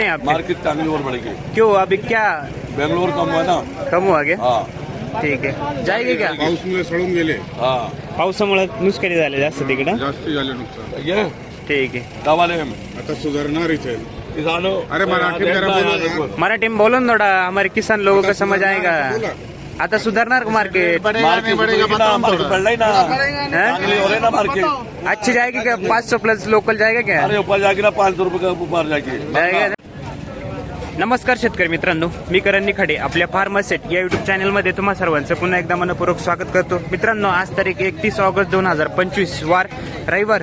हैं आपके मार्केट चांगली और बढ़ेगी क्यों अभी क्या? बेंगलोर कम हुआ ना। कम हुआ क्या? ठीक आहे जायगे का पाऊसमुळे सडून गेले। हा। पावसामुळे नुसकरी झाले जास्त तिकडं? जास्त झाले नुकसान. ठीक आहे. दवाले आता सुधारणार इथे. अरे मराठी में बोलो ना. मराठी में बोलो ना थोड़ा हमारे किसान लोगों को समझ आएगा. आता सुधारणार का मार्केट बढ़ हो? अच्छी जाएगी क्या? पाँच सौ प्लस लोकल जाएगा क्या? अरे ऊपर जाएगी ना पाँच सौ रुपये का ऊपर जाएगी। जाएगा? नमस्कार शेतकरी मित्रांनो मी करण निखाडे आपल्या फार्मासेट या युट्यूब चॅनलमध्ये तुम्हा सर्वांचं पुन्हा एकदा मनपूर्वक स्वागत करतो. मित्रांनो आज तारीख एकतीस ऑगस्ट दोन हजार पंचवीस वार रविवार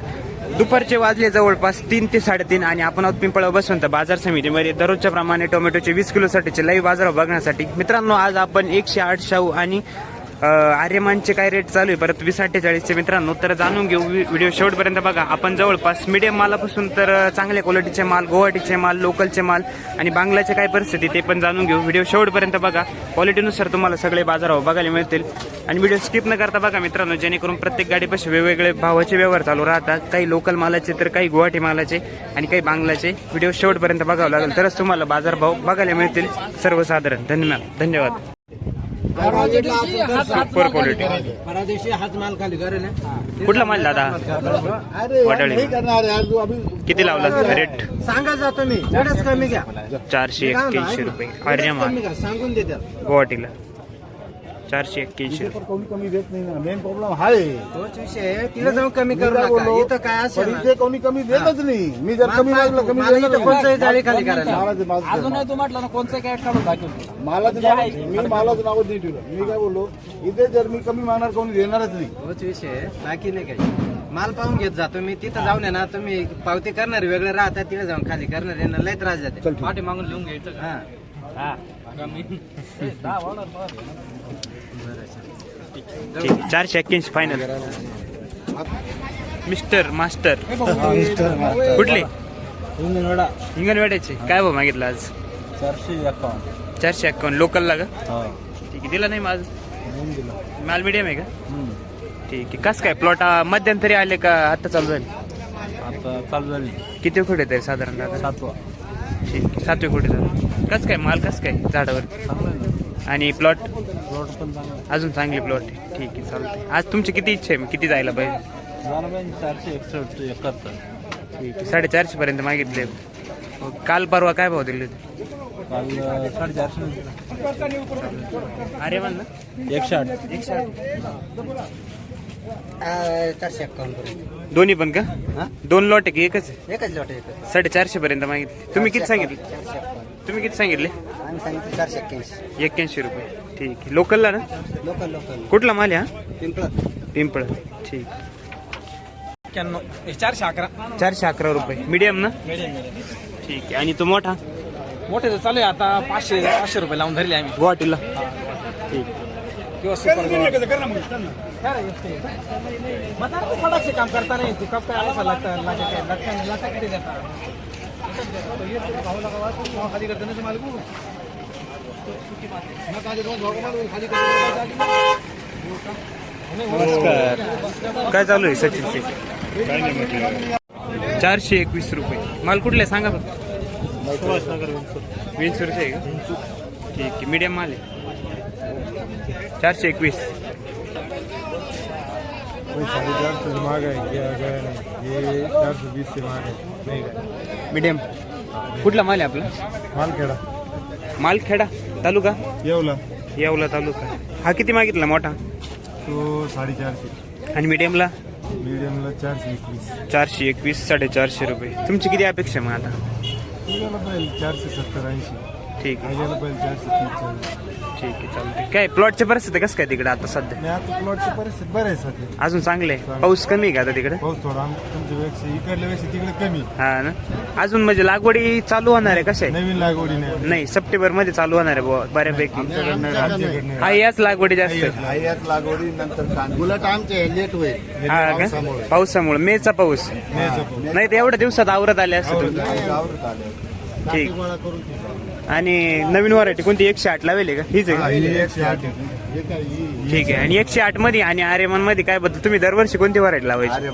दुपारचे वाजले जवळपास तीन ते साडेतीन आणि आपण आहोत पिंपळा बसवंत बाजार समितीमध्ये. दररोजच्या प्रमाणे टोमॅटोचे वीस किलोसाठीचे लाईव्ह बाजार बघण्यासाठी. मित्रांनो आज आपण एकशे आठ शाहू आणि आर्यमानचे काय रेट चालू आहे? परत वीस अठ्ठेचाळीसचे मित्रांनो तर जाणून घेऊ व्हि- व्हिडिओ शेवटपर्यंत बघा. आपण जवळपास मीडियम मालापासून तर चांगल्या क्वालिटीचे माल गुवाहाटीचे माल लोकलचे माल आणि बांगलाचे काय परिस्थिती ते पण जाणून घेऊ. व्हिडिओ शेवटपर्यंत बघा. क्वालिटीनुसार तुम्हाला सगळे बाजारावर बघायला मिळतील. आणि व्हिडिओ स्किप न करता बघा मित्रांनो जेणेकरून प्रत्येक गाडीपाशी वेगवेगळे भावाचे व्यवहार चालू राहतात. काही लोकल मालाचे तर काही गुवाहाटी मालाचे आणि काही बांगलाचे. व्हिडिओ शेवटपर्यंत बघावं लागेल. तरच तुम्हाला बाजारभाव बघायला मिळतील. सर्वसाधारण. धन्यवाद. धन्यवाद. सुपर क्वालिटी परदेशी हाच माल खाली करेल. कुठला माल दादा? वडाळी किती लावला रेट? सांगा जातो मी थोडंच कमी घ्या. चारशे एक्क्याऐंशी रुपये. आर्यमान सांगून देतात गुवाहाटीला. चारशे एक्क्याऐंशी रुपये. कोणी कमी देत नाही ना. मेन प्रॉब्लेम हाय. तोच विषय आहे. तिला जाऊन कमी करू काय नका. बोललो? इथं काय असेल पण ना, इथे कोणी कमी देतच नाही. मी जर माल कमी पाहतो. मागलं कमी मला देणार इथं नाही. कोणचंही जाळी खाली करायला. मालाचं- तू म्हटलं ना कोणचं काय काढून दाखवलं मालाचं नाव मी मालाचं नाव नाही ठेवलं. मी काय बोललो? इथे जर मी कमी मागणार कोणी देणारच नाही. तोच विषय आहे. बाकी नाही काही. माल पाहून घेत जातो मी तिथं जाऊन आहे ना तुम्ही पावती करणार वेगळे राहतात तिथे जाऊन खाली करणार आहे ना लय त्रास जाते. पाठी मागून लिहून घ्यायचं हा. ठीक आहे. चारशे एक्क्याऐंशी फायनल मिस्टर मास्टर. कुठले? हिंगणवेड्याचे. काय भाव मागितलं आज? चारशे एकावन्न. चारशे एक्कावन्न लोकलला का? ठीक आहे. दिला नाही माझ माल मीडियम आहे का? ठीक आहे. कस काय? प्लॉट मध्यंतरी आले का आता चालू झाले? आता चालू झाली किती खोटे तरी साधारण सातवा ठीक आहे. सातवे खोटे झाले कस काय? माल कस काय झाडावर? आणि प्लॉट प्लॉट पण चांगला अजून चांगली प्लॉट आहे. ठीक आहे चालतंय. आज तुमची किती इच्छा आहे? मग किती जायला पाहिजे? झालं पाहिजे चारशे एकसष्ट एकाहत्तर. ठीक आहे साडेचारशे पर्यंत मागितले. हो, काल परवा काय भाव दिले होते? काल साडेचारशे अरे म्हण ना. एकशे आठ एकशे आठ. चारशे एकावन्न दोन्ही पण का? दोन लॉट आहे की एकच आहे? एकच लॉट एकच. साडेचारशे पर्यंत मागितले. तुम्ही किती सांगितले? तुम्ही किती सांगितले आम्ही सांगितलं चारशे एक्क्याऐंशी एक्क्याऐंशी रुपये ठीक आहे लोकलला ना लोकल लोकल कुठला माल आहे हा पिंपळत पिंपळ ठीक एक्क्याण्णव चारशे अकरा चारशे अकरा रुपये मीडियम ना ठीक आहे आणि तो मोठा मोठे तर चालू आहे आता पाचशे पाचशे रुपये लावून धरले आम्ही गुवाहाटीला ठीक किंवा सुपर काम करता नाही तू कब काय असं लागतं लागा खाली करते ना तुम्हाला नमस्कार. काय चालू आहे सचिन चारशे एकवीस रुपये. माल कुठले सांगा फक्त विंचूरचे आहे का? ठीक आहे. मीडियम माल आहे. चारशे एकवीस. साडेचारशे महाग आहे हे चारशे वीस से महाग आहे नाही। काय मीडियम। कुठला माल आहे आपला? मालखेडा। मालखेडा तालुका? येवला। येवला तालुका. हा किती मागितला मोठा? तो साडेचारशे. आणि मीडियमला मीडियमला चारशे एकवीस. चारशे एकवीस साडेचारशे रुपये. तुमची किती अपेक्षा आहे मग आता? पाहिजे चारशे सत्तर ऐंशी. ठीक आहे. पाहिजे चारशे तीस चाळीस. ठीक आहे चालते काय प्लॉटची परिस्थिती कसं काय तिकडे आता सध्या? नाही आता प्लॉटची परिस्थिती बरं आहे सध्या. अजून चांगले आहे? पाऊस कमी आहे का आता तिकडे? पाऊस थोडा आम- इकडल्यापेक्षा तिकडे कमी हा ना? अजून म्हणजे लागवडी चालू होणार आहे कशा आहे? नवीन लागवडी नाही. नाही सप्टेंबरमध्ये चालू होणार आहे बुवा, बऱ्यापैकी. आमच्याकडनं हा याच लागवडी जास्त आहे. याच लागवडी नंतर उलट आमचे लेट होईल. हा का? पावसामुळे मेचा पाऊस. नाही तर एवढ्या दिवसात आवरत आले असते ठीक. आणि नवीन व्हरायटी कोणती? एकशे आठ लावेल का? हीच आहे का? ठीक आहे. आणि एकशे आठमध्ये आणि आर्यमानमध्ये काय बद्दल तुम्ही दरवर्षी कोणती व्हरायटी लावायची?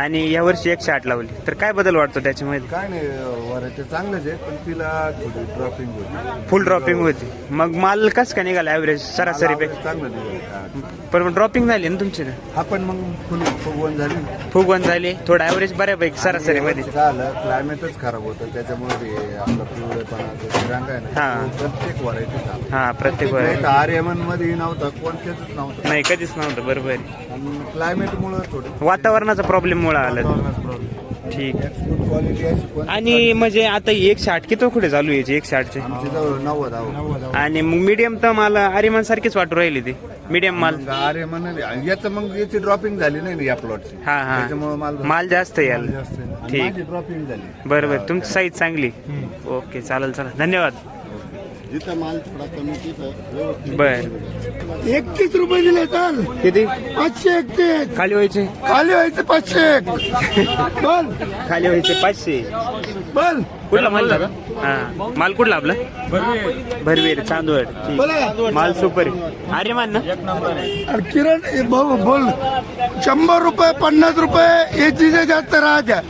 आणि या वर्षी एकशे आठ लावली. तर काय बदल वाटतो त्याच्यामध्ये? काय नाही व्हरायटी चांगलंच आहे पण तिला थोडी ड्रॉपिंग होती. फुल ड्रॉपिंग होती. मग माल कस का निघाला ॲव्हरेज सरासरी पे चांगलं दिलं पण ड्रॉपिंग झाली ना तुमची हा पण मग फुल फुगवण झाली. फुगवण झाली. थोडं ॲव्हरेज बऱ्यापैकी सरासरी मध्ये काय आलं क्लायमेटच खराब होतं. त्याच्यामुळे ते आपलं पिवळेपणाचं आहे ना हा. तो प्रत्येक व्हरायटी हा प्रत्येक आर्यमनमध्ये नव्हतं कोणत्याच नव्हतं. नाही कधीच नव्हतं. बरोबर आहे. क्लायमेट मुळे थोडं वातावरणाचा प्रॉब्लेम मुळे आला ठीक आणि म्हणजे आता एकशे आठ किती कुठे चालू आठचे आमची जवळ नव्वद आणि मग मीडियम तर मला आर्यमान सारखीच वाटू राहिली ती. मीडियम माल. याचं मग याची ड्रॉपिंग झाली नाही या प्लॉटची हा हा. त्याच्यामुळे माल माल जास्त यायला ठीक. ड्रॉपिंग झाली. बरोबर तुमची साईज चांगली. ओके चालेल चला धन्यवाद. जिथं माल थोडा कमी तिथं बर. एकतीस रुपये दिले चाल किती? पाचशे एकतीस. खाली व्हायचे. खाली व्हायचे पाचशे एक. बोल. खाली व्हायचे पाचशे. बोल. कुठला माल दादा? हा. माल कुठला आपला? भरवीर चांदवड. ठीक. माल सुपर अरे मान ना? अरे किरण हे भाऊ बोल. शंभर रुपये पन्नास रुपये याची जे जास्त राहत्या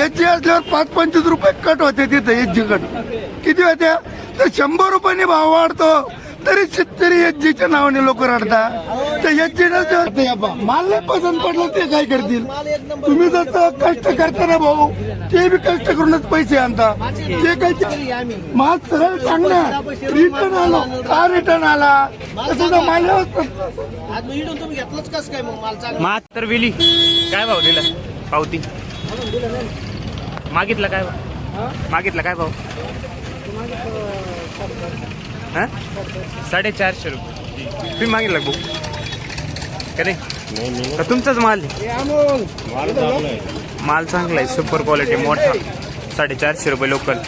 याची असल्यावर पाच पंचवीस रुपये कट होते तिथे याची कट किती होत्या तर शंभर रुपयाने भाव वाढतो. तरी शेतकरी एचजीच्या नावाने लोक रडतात तर एचजी माल नाही पसंत पडलं ते काय करतील? तुम्ही जसं कष्ट करता ना भाऊ ते बी कष्ट करूनच पैसे आणता. ते काय माल सरळ सांगणार. रिटर्न आलो. का रिटर्न आला? तर तुझा माल व्यवस्थित आज मग इडून तुम्ही घेतलंच कसं काय मग माल मातर विली. काय भाव दिला? पावती. मागितला काय भाव? मागितला काय भाव? हा? साडेचारशे रुपये. तुम्ही मागितला भाऊ का नाही? का तुमचाच माल आहे? माल चांगला आहे. सुपर क्वालिटी मोठा. साडेचारशे रुपये लोकल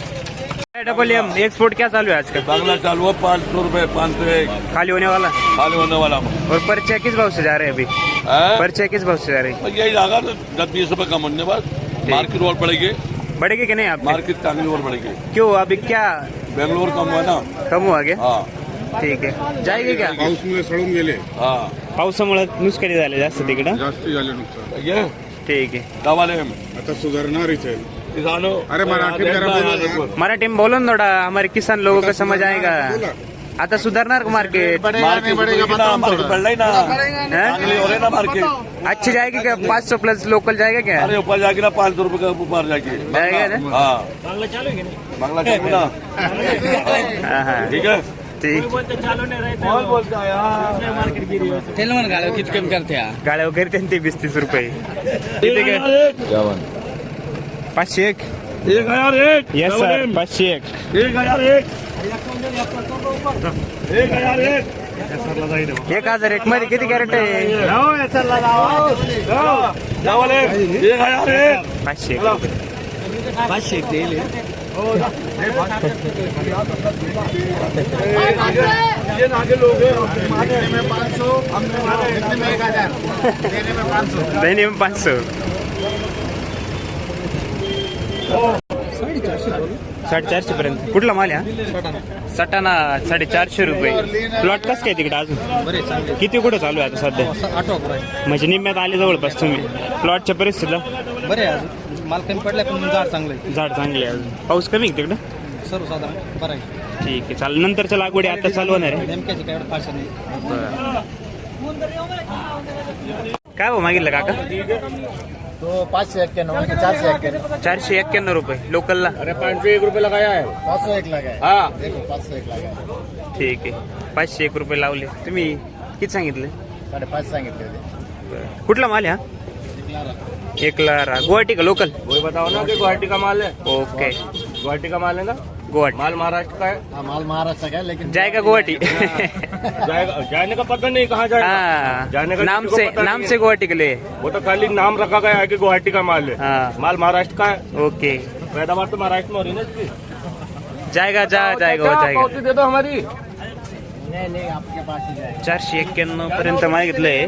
डबल एम एक्सपोर्ट क्या चालू है आजकल? बांग्ला चालू है पाँच सौ रूपये पाँच सौ एक खाली होने वाला खाली होने वाला और पर्चे किस भाव से जा रहे हैं अभी? पर्चे किस भाव से जा रहे हैं? यही लगा तो बीस रुपए कम होने बाद मार्केट और बढ़ेगी। बढ़ेगी कि नहीं आप मार्केट चांगली और बढ़ेगी। क्यों अभी क्या बेंगलोर कम हुआ ना। कम हुआ क्या? हाँ। ठीक आहे जायगे का पाऊसमुळे सडून गेले। हाँ। पावसामुळे नुकसानी झाले जास्त तिकडं? जास्ती झाले नुकसान. ये? ठीक आहे. दवाले आता किसानों अरे मराठी में जरा बोलो ना। मराठी में बोलो ना थोड़ा हमारे किसान लोगों को समझ आएगा। आता सुधारणार का मार्केट? मार्केट बढ़ेगी मार्केट बढ़ रही ना। चांगली हो? रही ना मार्केट। अच्छी जाएगी क्या? पाँच सौ प्लस लोकल जाएगा क्या? अरे ऊपर जाएगी ना पाँच सौ रुपये का ऊपर जाएगी जाएगा ना? हाँ। चालू हाँ हाँ ठीक है ठीक कौन बोलता है? यार तेलवण गाड्या किती कमी करते गाड्या वगैरे त्यांचे वीस तीस रुपये. पाचशे एक. एक हजार एक. येस सर पाचशे एक. एक हजार एक. एक हजार एक. एक हजार एक मध्ये किती कॅरेट आहे? चावल एक. एक हजार एक एक ये आगे लोग दैनिक पाच सौ साडेचारशे पर्यंत कुठला माल आहे हा? सटाणा साडेचारशे रुपये. प्लॉट कसं काय तिकडे अजून? किती कुठं चालू आहे आता सध्या? आठवा म्हणजे निम्म्यात आले जवळपास तुम्ही. प्लॉटच्या परिस्थितीला? बरे अजून. माल कमी पडलाय पण झाड चांगलं आहे. झाड चांगले आहे अजून. पाऊस कमी आहे तिकडं? सर्वसाधारण बरं आहे. ठीक आहे चालेल. नंतरच्या लागवडी आता चालू होणार आहे. नेमक्याची काय एवढं फारसं नाही. काय भाऊ मागितलं काका? तो पाचशे एक्क्याण्णव म्हणजे चारशे एक्क्याण्णव. चारशे एक्क्याण्णव रुपये लोकलला. अरे पाचशे एक रुपये लगाया है एक हाँ. देखो पाच सौ एक लगाया ठीक आहे. पाचशे एक रुपये लावले. तुम्ही किती सांगितले? साडेपाच सांगितले होते. कुठला माल आहे हा? एकला गुवाहाटी का लोकल वही बताओ ना कि गुवाहाटी का माल है ओके गुवाहाटी का माल है ना गुवाहाटी माल महाराष्ट्र का है हाँ माल महाराष्ट्र का है लेकिन जाएगा गुवाहाटी जाएगा जाने का पता नहीं कहाँ जाएगा हाँ जाने का नाम से नाम से गुवाहाटी के लिए वो तो खाली नाम रखा गया है कि गुवाहाटी का माल है। हाँ। माल महाराष्ट्र का है। ओके पैदावार तो महाराष्ट्र में हो रही है ना इसकी? जाएगा जा जाएगा हो जाएगा। दे दो हमारी? नहीं नहीं आपके पास ही जाएगा। चारशे एक्क्याण्णव पर्यंत मागितलंय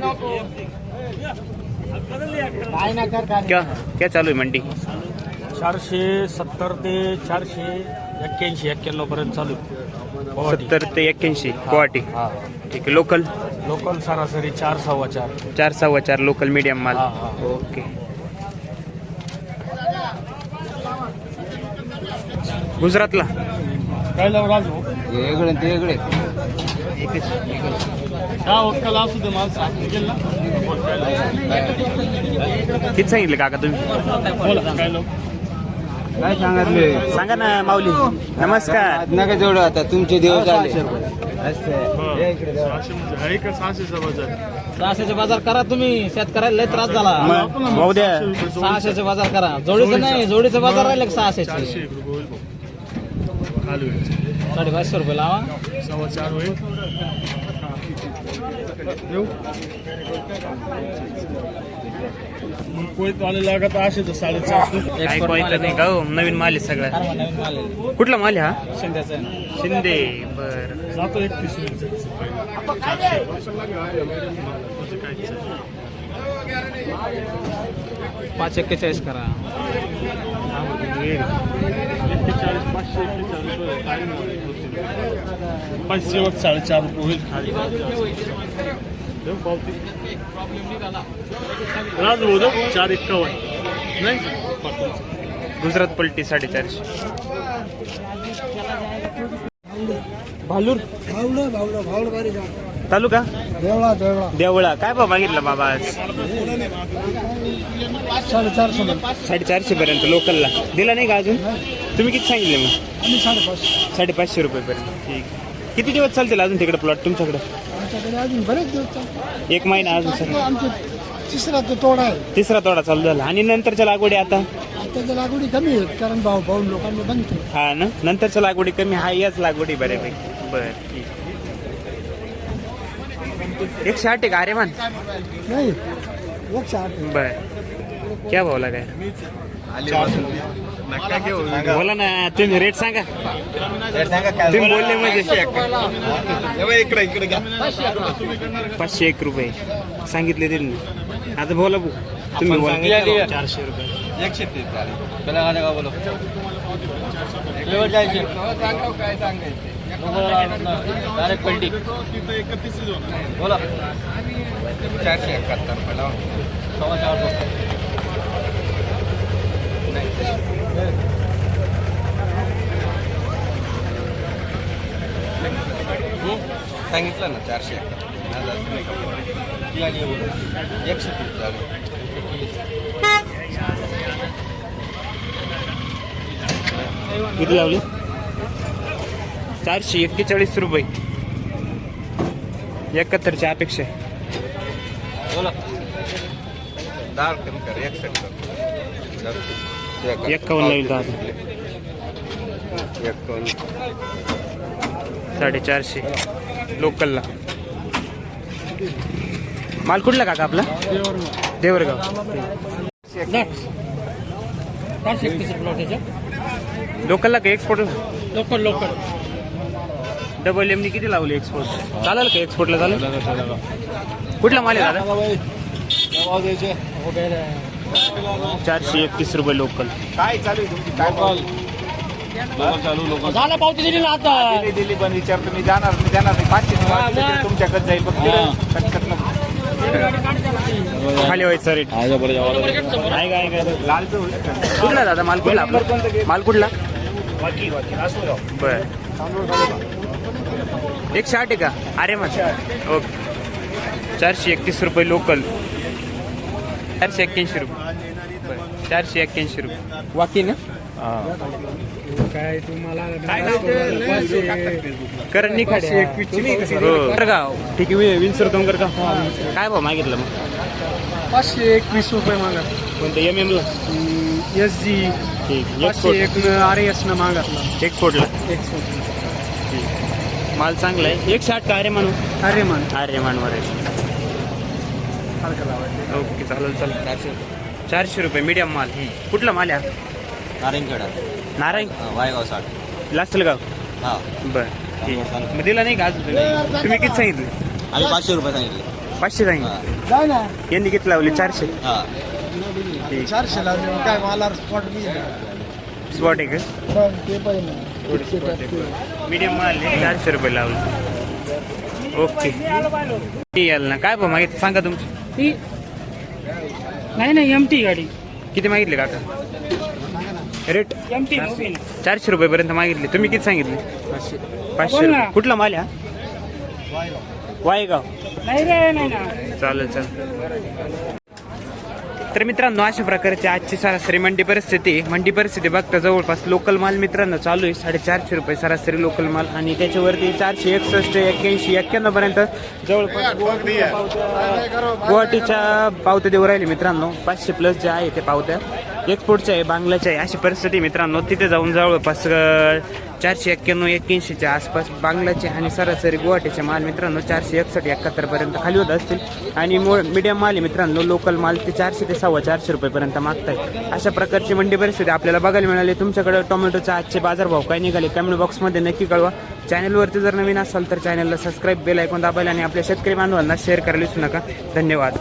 क्या क्या चालू आहे मंडी? चारशे सत्तर ते चारशे एक्क्याऐंशी एक्क्याण्णव पर्यंत चालू सत्तर ते एक्क्याऐंशी गुवाहाटी. ठीक आहे लोकल लोकल सरासरी चार सव्वा चार. चार सव्वा चार लोकल मीडियम माल. ओके गुजरातला? काय राजू? वेगळे ते वेगळे असू दे माणसं किती सांगितले काका तुम्ही? बोला. काय सांगितले सांगा ना माऊली. नमस्कार. नका जेवढं आता तुमचे दिवस झाले म्हणजे सहाशेचा बाजार? करा तुम्ही. शेतकऱ्याला लय त्रास झाला. मग भाऊ द्या. सहाशेचे बाजार करा. जोडीचं नाही जोडीचे बाजार राहिले सहाशेचे? साडेपाचशे रुपये लावा. सव्वा चार होईल येऊ मग कोयत आले लागत असे काय नाही का हो? नवीन माल आहे सगळा. कुठला माल आहे हा. शिंदे बर. पाच एक्केचाळीस करा. पाचशे साडेचार रुपये होईल. खाली देऊ पावती राज भाऊ देऊ चार एक्कावन्न. नाही. गुजरात पलटी साडेचारशे. भालूर. तालुका? देवळा देवळा. देवळा. काय भाव मागितला बाबा आज? साडेचारशे साडेचारशे पर्यंत लोकलला. दिला नाही का अजून? तुम्ही किती सांगितले मग? साडेपाचशे. रुपये पर्यंत. ठीक. किती दिवस चालतील अजून तिकडे प्लॉट तुमच्याकडे? आमच्याकडे अजून बरेच दिवस चालतात. एक महिना अजून सर. आमचे तिसरा तो तोडा आहे. तिसरा तोडा चालू झाला. आणि नंतरच्या लागवडी आता? आताच्या लागवडी कमी आहेत कारण भाऊ भाऊ लोकांनी बंद केलं हा ना? नंतरच्या लागवडी कमी हा याच लागवडी बऱ्यापैकी. बर ठीक. एकशे आठ आहे का? अरे मान. नाही एकशे आठ बर. क्या बोला ना तुम्ही रेट सांगा. तुम्ही बोलले म्हणजे. पाचशे एक. रुपये. सांगितले दिले ना आता बोला भाऊ. तुम्ही बोला. चारशे रुपये. एकशे तीस त्याला बोलो? डायरेक्ट पलटी. बोला. चारशे एकाहत्तर रुपये लावा. सव्वा चार सांगितलं ना चारशे एकशे तीस झाले किती लावली? चारशे एक्केचाळीस रुपये. एकाहत्तरच्या अपेक्षा आहे. बोला. दहा कमी कर एकसष्ट. कर एक्कावन्न लावली दहा. एक्कावन्न साडेचारशे. लोकलला. माल कुठला काका आपला? देवरगाव. लोकलला का एक्सपोर्ट लोकल लोकल डबल एमनी किती लावली एक्सपोर्ट चालेल का एक्सपोर्टला चालेल? कुठला माल आहे दादा? चारशे एकतीस रुपये लोकल काय चालू आहे तुमची? काय चालू झाला पावती दिली ना आता. दिली दिली पण विचार तुम्ही जाणार मी जाणार नाही. पाचशे मग. तुमच्याकडे जाईल फक्त कटकट. खाली व्हायचं रेट काय काय? कुठला दादा? माल कुठला? माल कुठला? बर. एकशे आठ आहे का? अरे मग ओके. चारशे एकतीस रुपये लोकल चारशे एक्क्याऐंशी रुपये. चारशे एक्क्याऐंशी रुपये. वाकी ना? काय तुम्हाला करण निखाडे गाव. ठीक आहे दोनकर का? काय भाव मागितलं मग? पाचशे एकवीस रुपये मागत कोणतं? एम एमला एस जी ठीक पाचशे एक आर एस न मागतला. एक्सपोर्टला एक्सपोर्ट माल चांगला आहे. एकशे आठ का? अरे म्हणू अरे मान. अरे मानवर आहे ओके चालेल चालेल. चारशे रुपये मीडियम माल. कुठला माल आहे? नारायणखेडा. नारायण? वायगाव साठ. लासलगाव? हा. बर ठीक मग दिला नाही का अजून तुम्ही? तुम्ही किती सांगितले? आम्ही पाचशे रुपये सांगितले. पाचशे सांगितले? यांनी किती लावले? चारशे? हा. ठीक. चारशे लावले मग काय मला स्पॉट बी स्पॉट आहे का? ते मीडियम माल आहे चारशे रुपये लावले ओके. ठीक याल ना. काय भाऊ मागितलं? सांगा तुमचं. नाही नाही एम टी गाडी. किती मागितले काका रेट चारशे रुपयेपर्यंत मागितले. तुम्ही किती सांगितले? पाचशे. रुपये. कुठला माल हा वायगाव. चालेल चालेल. तर मित्रांनो अशा प्रकारची आजची सरासरी मंडी परिस्थिती. मंडी परिस्थिती बघता जवळपास लोकल माल मित्रांनो चालू आहे. साडेचारशे रुपये सरासरी लोकल माल. आणि त्याच्यावरती चारशे एकसष्ट एक्क्याऐंशी एक्क्याण्णव पर्यंत जवळपास गुवाहाटीच्या पावत्या- देऊ राहिले मित्रांनो. पाचशे प्लस ज्या आहे ते पावत्या. एक्सपोर्टचं आहे बांगलाच्या आहे. अशी परिस्थिती मित्रांनो. तिथे जाऊन जवळपास चारशे एक्क्याण्णव एक्क्याऐंशीच्या आसपास बांगलाचे आणि सरासरी गुवाहाटीचे माल मित्रांनो चारशे एकसष्ट एकाहत्तरपर्यंत खाली होत असतील. आणि मीडियम माल आहे मित्रांनो लोकल माल ते चारशे ते सव्वा चारशे रुपयेपर्यंत मागताय. अशा प्रकारची मंडी परिस्थिती आपल्याला बघायला मिळाली. तुमच्याकडे टोमॅटोचा आजचे बाजारभाव काय निघाले? कमेंट बॉक्समध्ये नक्की कळवा. चॅनलवरती जर नवीन असाल तर चॅनलला सबस्क्राईब बेल ऐकून दाबायला आणि आपल्या शेतकरी बांधवांना शेअर करायला विसरू नका. धन्यवाद.